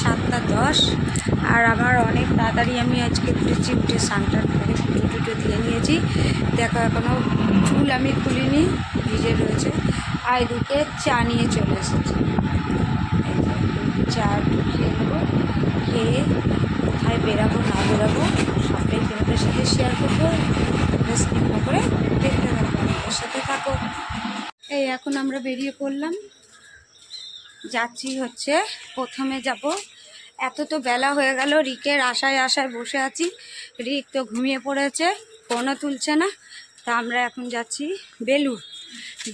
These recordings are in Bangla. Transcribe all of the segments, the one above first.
সাতটা দশ। আর আমার অনেক তাড়াতাড়ি আমি আজকে উঠেছি উঠে সানটান করে পুজো টুজো দিয়ে নিয়েছি। দেখো এখনও চুল আমি খুলিনি, ভিজে রয়েছে। আর এদিকে চা নিয়ে চলে এসেছি। চা একটু খেয়ে নেব, খেয়ে কোথায় বেরাবো, না বেরাবো, সবটাই তোমাদের সাথে শেয়ার করব। করে দেখতে থাকব আমাদের সাথে থাকো। এই এখন আমরা বেরিয়ে পড়লাম। যাচ্ছি হচ্ছে প্রথমে যাব। এত তো বেলা হয়ে গেল রিকের আশায় আশায় বসে আছি। রিক তো ঘুমিয়ে পড়েছে ফোনও তুলছে না। তা আমরা এখন যাচ্ছি বেলুর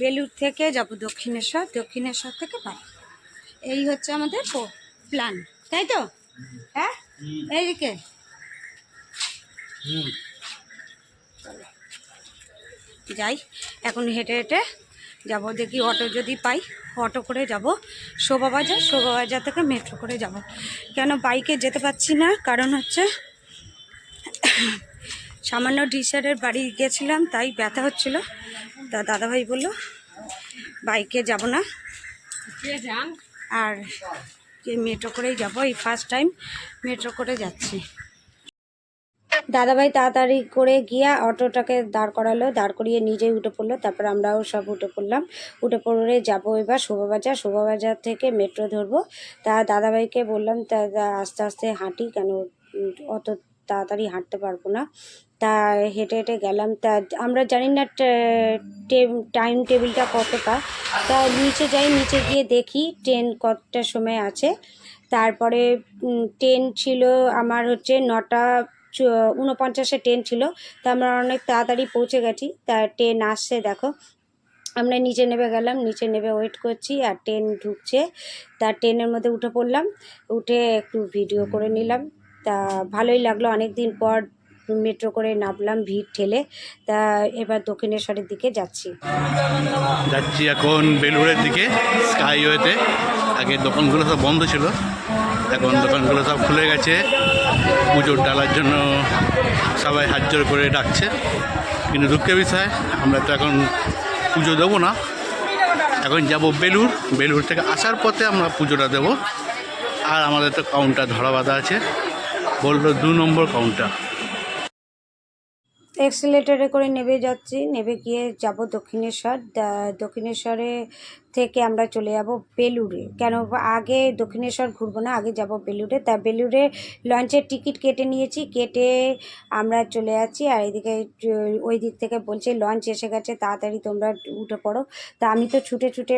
বেলুর থেকে যাব দক্ষিণেশ্বর দক্ষিণেশ্বর থেকে পাই। এই হচ্ছে আমাদের প্ল্যান তাই তো? হ্যাঁ? এইদিকে যাই এখন হেঁটে হেঁটে যাব দেখি অটো যদি পাই, অটো করে যাব। শোভাবাজার শোভাবাজার থেকে মেট্রো করে যাব। কেন বাইকে যেতে পারছি না? কারণ হচ্ছে সামান্য ডিসারের বাড়ি গেছিলাম, তাই ব্যথা হচ্ছিল। তা দাদাভাই বলল, বাইকে যাব না। আর মেট্রো করেই যাব, এই ফার্স্ট টাইম মেট্রো করে যাচ্ছি। দাদাভাই তাড়াতাড়ি করে গিয়া অটোটাকে দাঁড় করালো, দাঁড় করিয়ে নিজেই উঠে পড়ল। তারপর আমরাও সব উঠে পড়লাম। উঠে পড়ে যাব এবার শোভাবাজার। শোভাবাজার থেকে মেট্রো ধরবো। তা দাদাভাইকে বললাম, তা আস্তে আস্তে হাঁটি কেন? অত তাড়াতাড়ি হাঁটতে পারব না। তা হেঁটে হেঁটে গেলাম। তা আমরা জানি না টাইম টেবিলটা কতটা। তা নিচে যাই, নিচে গিয়ে দেখি ট্রেন কতটা সময় আছে। তারপরে ট্রেন ছিল আমার হচ্ছে নটা উনপঞ্চাশে ট্রেন ছিল, তা আমরা অনেক তাড়াতাড়ি পৌঁছে গেছি। তা ট্রেন আসছে, দেখো। আমরা নিচে নেমে গেলাম, নিচে নেমে ওয়েট করছি আর ট্রেন ঢুকছে। তা ট্রেনের মধ্যে উঠে পড়লাম, উঠে একটু ভিডিও করে নিলাম। তা ভালোই লাগল অনেক দিন পর মেট্রো করে নামলাম ভিড় ঠেলে। তা এবার দক্ষিণেশ্বরের দিকে যাচ্ছি। যাচ্ছি এখন বেলুড়ের দিকে স্কাইওয়েতে আগে দোকানগুলো সব বন্ধ ছিল, এখন দোকানগুলো সব খুলে গেছে। পুজোর ডালার জন্য সবাই হাত জোর করে ডাকছে। কিন্তু দুঃখের বিষয়, আমরা তো এখন পুজো দেবো না। এখন যাব বেলুর বেলুর থেকে আসার পথে আমরা পুজোটা দেবো। আর আমাদের তো কাউন্টার ধরা বাঁধা আছে। বলল দু নম্বর কাউন্টার এক্সেলেটারে করে নেবে যাচ্ছি। নেবে গিয়ে যাব দক্ষিণেশ্বর। দক্ষিণেশ্বরে থেকে আমরা চলে যাব বেলুড়ে। কেন আগে দক্ষিণেশ্বর ঘুরবো না, আগে যাব বেলুড়ে। তা বেলুড়ে লঞ্চের টিকিট কেটে নিয়েছি। কেটে আমরা চলে যাচ্ছি আর এদিকে, ওই দিক থেকে বলছে, লঞ্চ এসে গেছে, তাড়াতাড়ি তোমরা উঠে পড়ো। তা আমি তো ছুটে ছুটে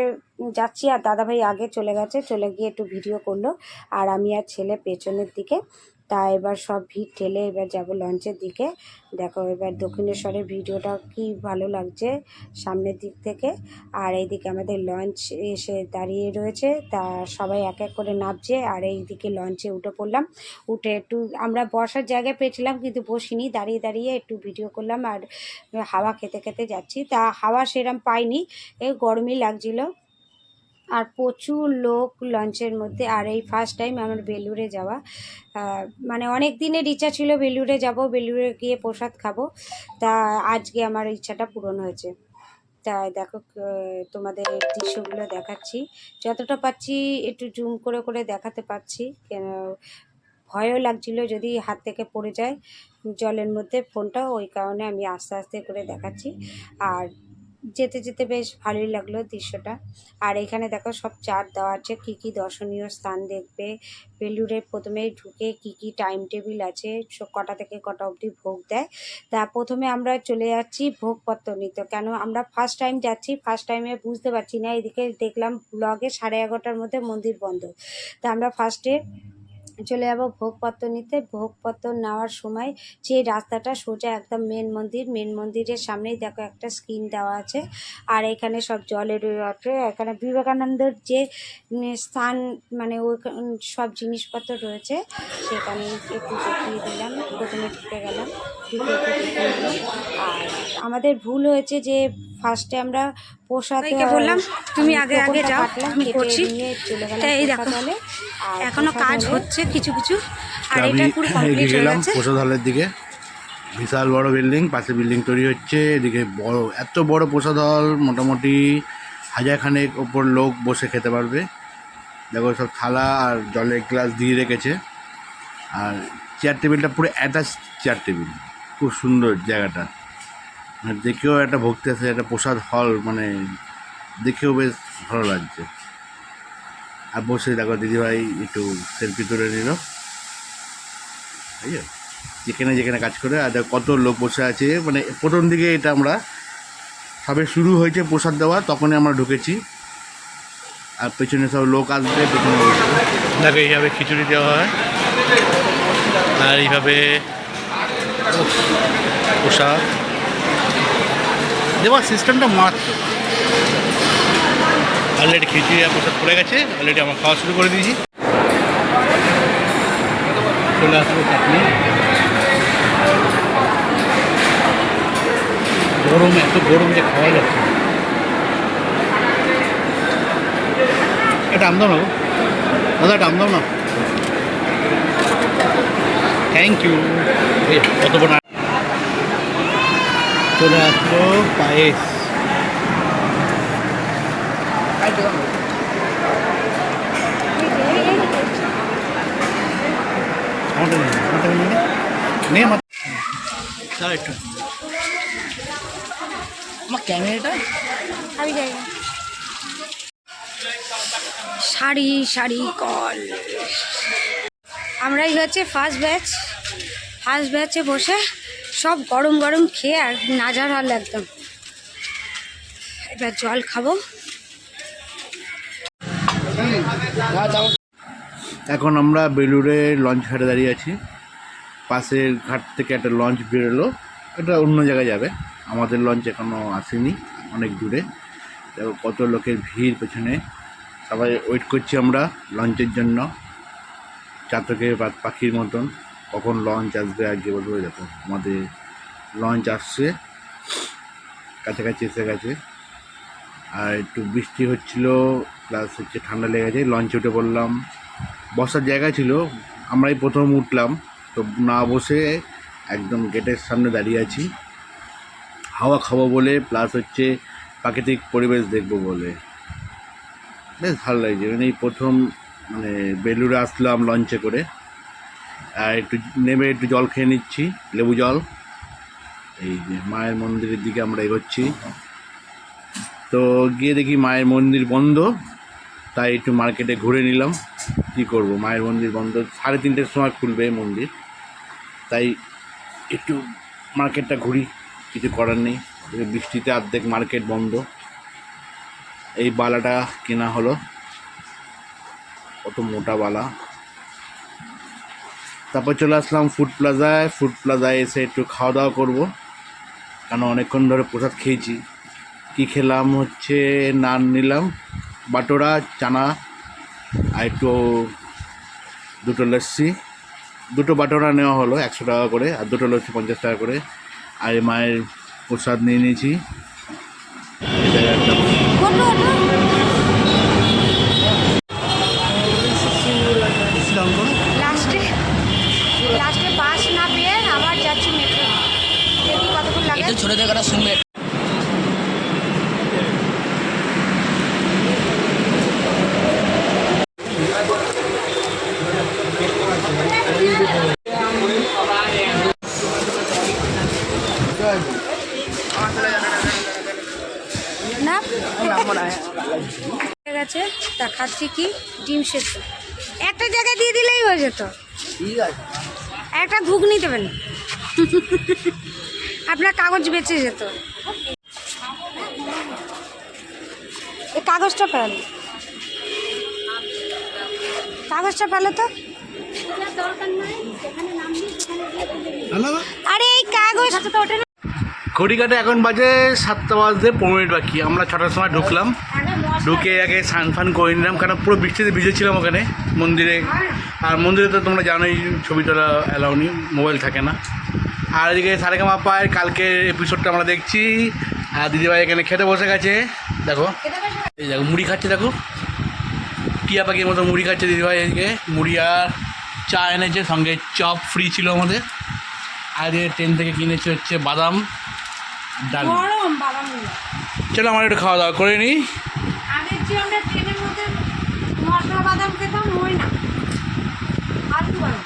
যাচ্ছি আর দাদাভাই আগে চলে গেছে। চলে গিয়ে একটু ভিডিও করল। আর আমি আর ছেলে পেছনের দিকে তা এবার সব ভিড় ঠেলে এবার যাব লঞ্চের দিকে। দেখো এবার দক্ষিণেশ্বরের ভিডিওটা কি ভালো লাগছে সামনের দিক থেকে। আর এইদিকে আমাদের লঞ্চ এসে দাঁড়িয়ে রয়েছে। তা সবাই এক এক করে নামছে আর এইদিকে লঞ্চে উঠে পড়লাম। উঠে একটু আমরা বসার জায়গায় পেয়েছিলাম কিন্তু বসিনি। দাঁড়িয়ে দাঁড়িয়ে একটু ভিডিও করলাম আর হাওয়া খেতে খেতে যাচ্ছি। তা হাওয়া সেরম পাইনি। এই গরমই লাগছিল। আর প্রচুর লোক লঞ্চের মধ্যে, আর এই ফার্স্ট টাইম আমার বেলুড়ে যাওয়া। মানে অনেক দিনের ইচ্ছা ছিল বেলুড়ে যাব, বেলুড়ে গিয়ে প্রসাদ খাব। তা আজকে আমার ইচ্ছাটা পূরণ হয়েছে। তা দেখো তোমাদের দৃশ্যগুলো দেখাচ্ছি। যতটা পাচ্ছি, একটু জুম করে করে দেখাতে পারছি কেন, ভয়ও লাগছিল যদি হাত থেকে পড়ে যায়, জলের মধ্যে ফোনটা, ওই কারণে আমি আস্তে আস্তে করে দেখাচ্ছি। আর যেতে যেতে বেশ ভালোই লাগল দৃশ্যটা। আর এখানে দেখো সব চার্ট দেওয়া আছে, কী কী দর্শনীয় স্থান দেখবে। বেলুড়ে প্রথমে ঢুকে কী কী টাইম টেবিল আছে কটা থেকে কটা অবধি ভোগ দেয়। তা প্রথমে আমরা চলে যাচ্ছি ভোগপত্র নিতে। কেন? আমরা ফার্স্ট টাইম যাচ্ছি ফার্স্ট টাইমে বুঝতে পারছি না। এদিকে দেখলাম ব্লগে সাড়ে এগারোটার মধ্যে মন্দির বন্ধ। তা আমরা ফার্স্টে চলে যাব ভোগপত্র নিতে। ভোগপত্র নেওয়ার সময় যে রাস্তাটা, সোজা একদম মেন মন্দির। মেন মন্দিরের সামনেই দেখো একটা স্ক্রিন দেওয়া আছে। আর এখানে সব জলের আছে এখানে বিবেকানন্দের যে স্থান মানে ওই সব জিনিসপত্র রয়েছে, সেখানে একটু দেখিয়ে দিলাম। প্রথমে ঢুকে গেলাম। আর আমাদের ভুল হয়েছে যে ফার্স্টে আমরা প্রসাদ ভাইকে বললাম, তুমি আগে আগে যাও, আমি করছি। নিয়ে চলে গেলাম তা এই দেখো, এখনও কাজ হচ্ছে কিছু কিছু। আর এটা পুরো কমপ্লিট হয়ে গেছে। দিকে। বিশাল বড় বিল্ডিং পাশে বিল্ডিং তৈরি হচ্ছে এদিকে বড় এত বড় প্রসাদ হল মোটামুটি হাজার খানেক ওপর লোক বসে খেতে পারবে। দেখো সব থালা আর জলের গ্লাস দিয়ে রেখেছে। আর চেয়ার টেবিলটা পুরো অ্যাটাচ চেয়ার টেবিল খুব সুন্দর জায়গাটা। আর দেখেও একটা ভক্তি আছে, একটা প্রসাদ হল মানে দেখেও বেশ ভালো লাগছে। আর বসে দেখো দিদিভাই একটু সেলফি তুলে নিল। যেখানে যেখানে কাজ করে, আর কত লোক বসে আছে। মানে প্রথম দিকে এটা আমরা, সবে শুরু হয়েছে প্রসাদ দেওয়া, তখনই আমরা ঢুকেছি। আর পেছনে সব লোক আসবে, পেছনে দেখো, এইভাবে খিচুড়ি দেওয়া হয়। আর এইভাবে প্রসাদ। দেওয়ার সিস্টেমটা মারাত্মক। অলরেডি খিচুড়ি আর প্রসাদ পড়ে গেছে অলরেডি আমার খাওয়া শুরু করে দিয়েছি। চলে আসব চাটনি। গরম, এত গরম যে খাওয়া যাচ্ছে এটা আম দাও না। দাদা, এটা আম দাও না? থ্যাংক ইউ কত বড়। চলে আসলো পায়েস। ক্যামেরাটা? আমি যাই না। সারি সারি কল। আমরাই হচ্ছে ফার্স্ট ব্যাচ ফার্স্ট ব্যাচে বসে সব গরম গরম খেয়ে আর নাজার হল একদম। এবার জল খাব। এখন আমরা বেলুড়ে লঞ্চ ঘাটে দাঁড়িয়ে আছি। পাশের ঘাট থেকে একটা লঞ্চ বেরোলো। এটা অন্য জায়গায় যাবে। আমাদের লঞ্চ এখনও আসেনি, অনেক দূরে। কত লোকের ভিড় পেছনে। সবাই ওয়েট করছি আমরা লঞ্চের জন্য। চাতকের পাখির মতন। কখন লঞ্চ আসবে আগে বলব দেখো, আমাদের লঞ্চ আসছে, কাছাকাছি এসে গেছে। আর একটু বৃষ্টি হচ্ছিল প্লাস হচ্ছে ঠান্ডা লেগেছে লঞ্চে উঠে পড়লাম। বসার জায়গা ছিল, আমরাই প্রথম উঠলাম, তো না বসে একদম গেটের সামনে দাঁড়িয়ে আছি। হাওয়া খাব বলে প্লাস হচ্ছে প্রাকৃতিক পরিবেশ দেখব বলে। বেশ ভালো লাগছে মানে এই প্রথম মানে বেলুড়ে আসলাম লঞ্চে করে। একটু নেমে একটু জল খেয়ে নিচ্ছি, লেবু জল। এই যে মায়ের মন্দিরের দিকে আমরা এগোচ্ছি। তো গিয়ে দেখি মায়ের মন্দির বন্ধ, তাই একটু মার্কেটে ঘুরে নিলাম। কি করব? মায়ের মন্দির বন্ধ, সাড়ে তিনটের সময় খুলবে মন্দির। তাই একটু মার্কেটটা ঘুরি, কিছু করার নেই। বৃষ্টিতে অর্ধেক মার্কেট বন্ধ। এই বালাটা কেনা হলো। কত মোটা বালা। তারপর চলে আসলাম ফুড প্লাজায় ফুড প্লাজায় এসে একটু খাওয়া দাওয়া করব। কারণ অনেকক্ষণ ধরে প্রসাদ খেয়েছি। কি খেলাম হচ্ছে নান নিলাম বাটোরা চানা আর একটু দুটো লস্যি। দুটো বাটোরা নেওয়া হলো একশো টাকা করে আর দুটো লস্যি পঞ্চাশ টাকা করে। আর এই মায়ের প্রসাদ নিয়ে নিয়েছি। এটা একটা লাস্টে লাস্টে বাস না পেয়ে আবার যাচ্ছি মেট্রো দেখি কতক্ষণ লাগে একটু ছোট শুনবে। গেছে তা খাচ্ছি কি? ডিম সেদ্ধ। একটা জায়গায় দিয়ে দিলেই হয়ে যেত। ঠিক আছে। একটা ঘুগনি দেবেন। আপনার কাগজ বেঁচে যেত। এই কাগজটা পেল কাগজটা পেলে তো। আরে এই না ঘড়িকাটে এখন বাজে সাতটা বাজতে পনেরো মিনিট বাকি। আমরা ছটার সময় ঢুকলাম। ঢুকে আগে স্নান ফান করে নিলাম কারণ পুরো বৃষ্টিতে ভিজেছিলাম ওখানে মন্দিরে। আর মন্দিরে তো তোমরা জানোই, ছবি তোলা অ্যালাউ নেই মোবাইল থাকে না। আর এদিকে সারেগামা পায়ের কালকের এপিসোডটা আমরা দেখছি। আর দিদিভাই এখানে খেতে বসে গেছে। দেখো এই দেখো মুড়ি খাচ্ছে দেখো। টিয়া পাখির মতো মুড়ি খাচ্ছে দিদিভাই এদিকে। মুড়ি আর চা এনেছে সঙ্গে চপ ফ্রি ছিল আমাদের। আর ট্রেন থেকে কিনেছে হচ্ছে বাদাম ডাল। চলো আমার একটু খাওয়া দাওয়া করে নিই আগের যে আমরা ট্রেনের মধ্যে মশলা বাদাম গরম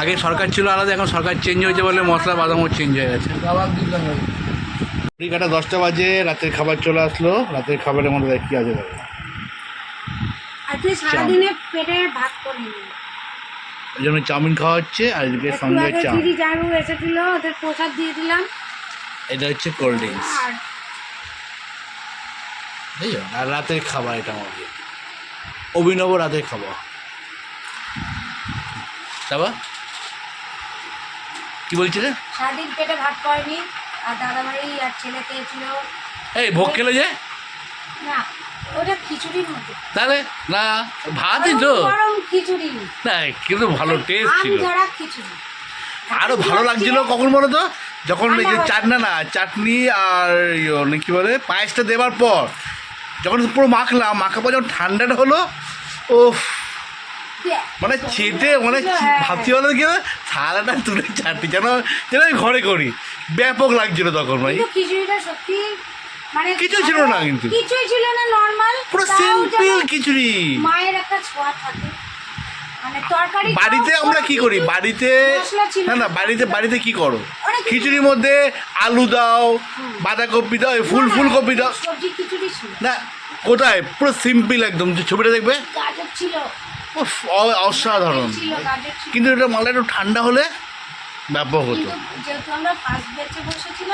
আগে সরকার ছিল আলাদা এখন সরকার চেঞ্জ হয়েছে বলে মশলা বাদামও চেঞ্জ হয়ে গেছে। কাটা দশটা বাজে রাতের খাবার চলে আসলো। রাতের খাবারের মধ্যে কী আছে দেখো সারাদিনে পেটে ভাত করিনি? ওই জন্য চাউমিন খাওয়া হচ্ছে আর এদিকে সঙ্গে চা। দিদি এসেছিল ওদের প্রসাদ দিয়ে দিলাম। এটা হচ্ছে কোল্ড ড্রিঙ্কস আর বুঝছ? আর রাতের খাবার এটা আমাদের। অভিনব রাতের খাবার। তারপর কি বলছিলে? সারাদিন পেটে ভাত করেনি আর আর ছেলে খেয়েছিল। এই ভোগ খেলে যে? না ওটা খিচুড়ির মতো। তাহলে না ভাতই তো। গরম গরম খিচুড়ি। না কিন্তু ভালো টেস্ট ছিল। খিচুড়ি। আরও ভালো লাগছিল কখন বলো তো? যখন এই যে চাটনা না চাটনি আর ইয়ে, মানে কি বলে পায়েসটা দেওয়ার পর যখন পুরো মাখলাম মাখার পর যখন ঠান্ডাটা হলো ও মানে চেটে মানে হ্যাঁ। ভাবছি বলো কি থালাটা তুলে চাটনি যেন যেন আমি ঘরে করি। ব্যাপক লাগছিল তখন ভাই। খিচুড়িটা সত্যি মানে কিছুই ছিল না কিন্তু। কিছুই ছিল না নর্মাল পুরো সিম্পল খিচুড়ি। মায়ের একটা ছোঁয়া থাকে। মানে বাড়িতে আমরা কি করি? বাড়িতে না না বাড়িতে বাড়িতে কি করো? খিচুড়ির মধ্যে আলু দাও বাঁধাকপি দাও ফুল ফুলকপি দাও। না কোথায়? পুরো সিম্পল একদম। ছবিটা দেখবে? ছিল। অসাধারণ। কিন্তু এটা মালটা একটু ঠান্ডা হলে ব্যাপক হতো।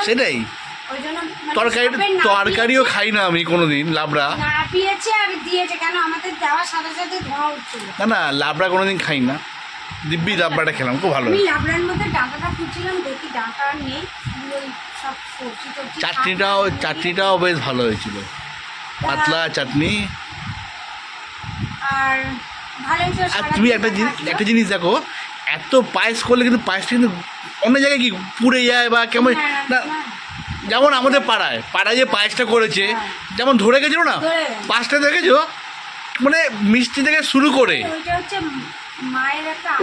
সেটাই। মানে তরকারি তরকারিও খাই না আমি কোনোদিন লাবড়া। না না লাবড়া কোনোদিন খাই না। দিব্যি লাবড়াটা খেলাম খুব ভালো চাটনিটাও চাটনিটাও বেশ ভালো হয়েছিল। পাতলা চাটনি। আর আর তুমি একটা জিনিস একটা জিনিস দেখো এত পায়েস করলে কিন্তু পায়েসটা কিন্তু অন্য জায়গায় কি পুড়ে যায় বা কেমন না, না যেমন আমাদের পাড়ায় পাড়ায় যে পায়েসটা করেছে হ্যাঁ। যেমন ধরে গেছিল না। পাঁচটা দেখেছ? মানে মিষ্টি থেকে শুরু করে।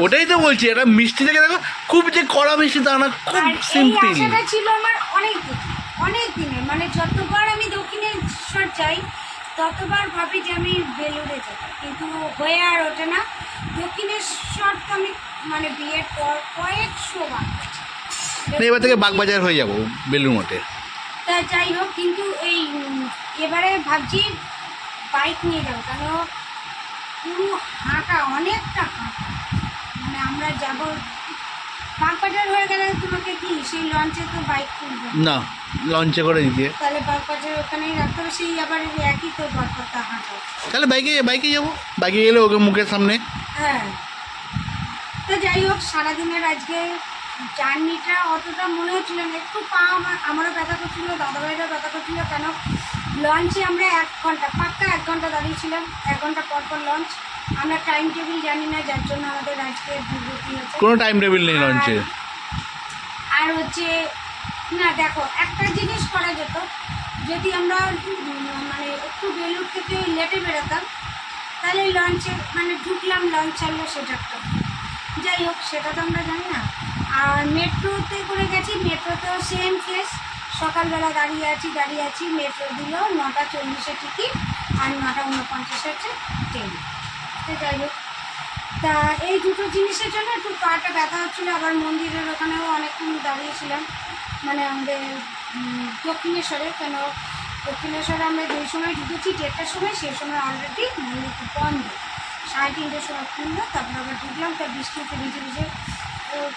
ওটাই তো বলছি এটা মিষ্টি থেকে দেখো খুব যে কড়া মিষ্টি তা না খুব সিম্পল ছিল আমার অনেক অনেক দিনের। মানে যতবার আমি দক্ষিণেশ্বর যাই ততবার ভাবি যে আমি বেলুড়ে যাব। কিন্তু হয়ে আর ওঠে না। দক্ষিণেশ্বর তো আমি মানে বিয়ের পর কয়েকশো বার গেছি। এবার থেকে বাগবাজার হয়ে যাব বেলুর মঠে। তা যাই হোক কিন্তু এই এবারে ভাবছি বাইক নিয়ে যাব। কেন? পুরো হাঁটা অনেকটা হাঁটা। মানে আমরা যাব বাগবাজার হয়ে গেলে তোমাকে কি সেই লঞ্চে তো বাইক তুলবে না। লঞ্চে করে দিতে তাহলে বাগবাজার ওখানেই রাখতে হবে সেই আবার একই তো গড়পড়তা হাঁটা। তাহলে বাইকে বাইকে যাব? বাইকে গেলে ওকে মুখের সামনে। হ্যাঁ। তো যাই হোক সারাদিনের আজকে জার্নিটা অতটা মনে হচ্ছিল না একটু পা আমার আমারও ব্যথা করছিল দাদাভাইরও ব্যথা করছিল কেন? লঞ্চে আমরা এক ঘণ্টা পাক্কা এক ঘণ্টা দাঁড়িয়েছিলাম এক ঘণ্টা পর পর লঞ্চ আমরা টাইম টেবিল জানি না যার জন্য আমাদের আজকে দুর্গতি হয়েছে কোনো টাইম টেবিল নেই লঞ্চে আর হচ্ছে না দেখো একটা জিনিস করা যেত যদি আমরা মানে একটু বেলুর থেকে লেটে বেরোতাম তাহলে লঞ্চে মানে ঢুকলাম লঞ্চ চাললো সেটা একটা। যাই হোক সেটা তো আমরা জানি না। আর মেট্রোতে করে গেছি মেট্রোতেও সেম কেস সকালবেলা দাঁড়িয়ে আছি দাঁড়িয়ে আছি মেট্রো দিল নটা চল্লিশে টিকিট আর নটা উনপঞ্চাশ হচ্ছে ট্রেন যাই হোক তা এই দুটো জিনিসের জন্য একটু পাটা ব্যথা হচ্ছিল। আবার মন্দিরের ওখানেও অনেকক্ষণ দাঁড়িয়েছিলাম। মানে আমাদের দক্ষিণেশ্বরে। কেন? দক্ষিণেশ্বরে আমরা যেই সময় ঢুকেছি, দেড়টার সময়, সেই সময় অলরেডি মন্দির বন্ধ। সাড়ে তিনটের সময় খুললো, তারপর আবার ঢুকলাম। তার বৃষ্টিতে ভিজে ভিজে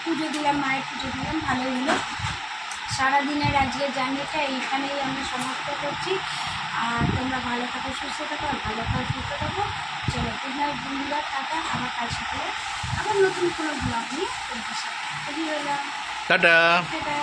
পুজো দিলাম, মায়ের পুজো দিলাম, ভালোই হলো। সারাদিনের আজকে জার্নিটা এইখানেই আমরা সমাপ্ত করছি। আর তোমরা ভালো থাকো, সুস্থ থাকো, আর ভালো থাকো, সুস্থ থাকো। চলো গুড নাইট বন্ধুরা টাটা আবার কাল সকালে আবার নতুন কোনো ব্লগ নিয়ে তোমাদের সাথে। টাটা। টাটা।